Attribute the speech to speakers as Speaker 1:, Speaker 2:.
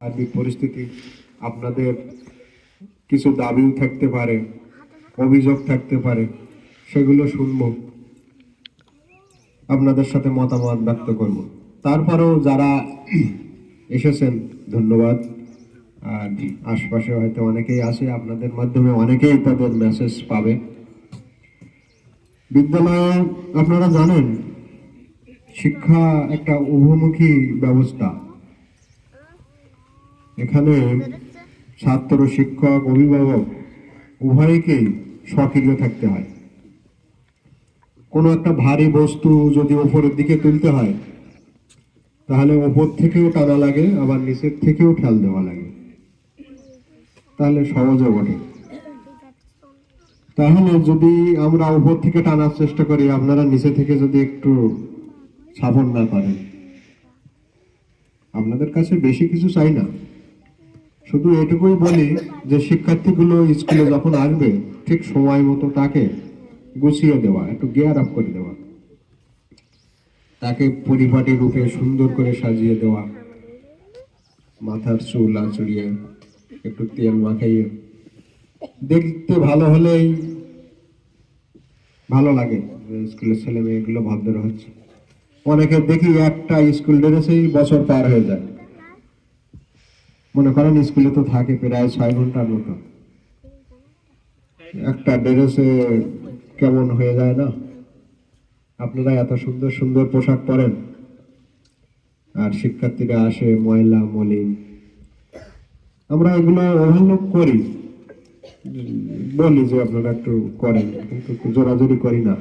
Speaker 1: আর্থিক পরিস্থিতি আপনাদের কিছু দাবিও থাকতে পারে, অভিযোগ থাকতে পারে, সেগুলো শুনব। আপনাদের সাথে মতামত ব্যক্ত করব। তারপরেও যারা এসেছেন, ধন্যবাদ। আর আশপাশে হয়তো অনেকেই আছে, আপনাদের মাধ্যমে অনেকেই তাদের মেসেজ পাবে। বিদ্যালয়ে আপনারা জানেন, শিক্ষা একটা উভমুখী ব্যবস্থা। এখানে ছাত্র, শিক্ষক, অভিভাবক উভয়কেই সক্রিয় থাকতে হয়। কোনো একটা ভারী বস্তু যদি ওপরের দিকে তুলতে হয়, তাহলে ওপর থেকেও টানা লাগে, আবার নিচের থেকেও খেয়াল দেওয়া লাগে। তাহলে সহজে বটে। তাহলে যদি আমরা উপর থেকে টানার চেষ্টা করি, আপনারা নিচে থেকে যদি একটু সাপোর্ট না করেন আপনাদের কাছে বেশি কিছু চাই না। শুধু এটুকুই বলি যে শিক্ষার্থীগুলো স্কুলে যখন আসবে, ঠিক সময় মতো তাকে গুছিয়ে দেওয়া, একটু গিয়ার আপ করে দেওয়া। তাকে পরিপাটি রূপে সুন্দর করে সাজিয়ে দেওয়া। মাথার চুল আঁচড়িয়ে, একটু তেল মাখাইয়ে। দেখতে ভালো হলেই ভালো লাগে স্কুলের ছেলে মেয়েগুলো ভদ্র হচ্ছে। অনেকে দেখি একটা স্কুল ড্রেসেই বছর পার হয়ে যায়। মনে করেন স্কুলে তো থাকে প্রায় ছয় ঘণ্টার মতো। একটা ড্রেসে কেমন হয়ে যায় না? আপনারা এত সুন্দর সুন্দর পোশাক পরেন। আর শিক্ষার্থীরা আসে, ময়লা মলিন আমরা এগুলো অবহেলক করি। বলি যে আপনারা একটু করেন, কিন্তু জোরাজোরি করি না।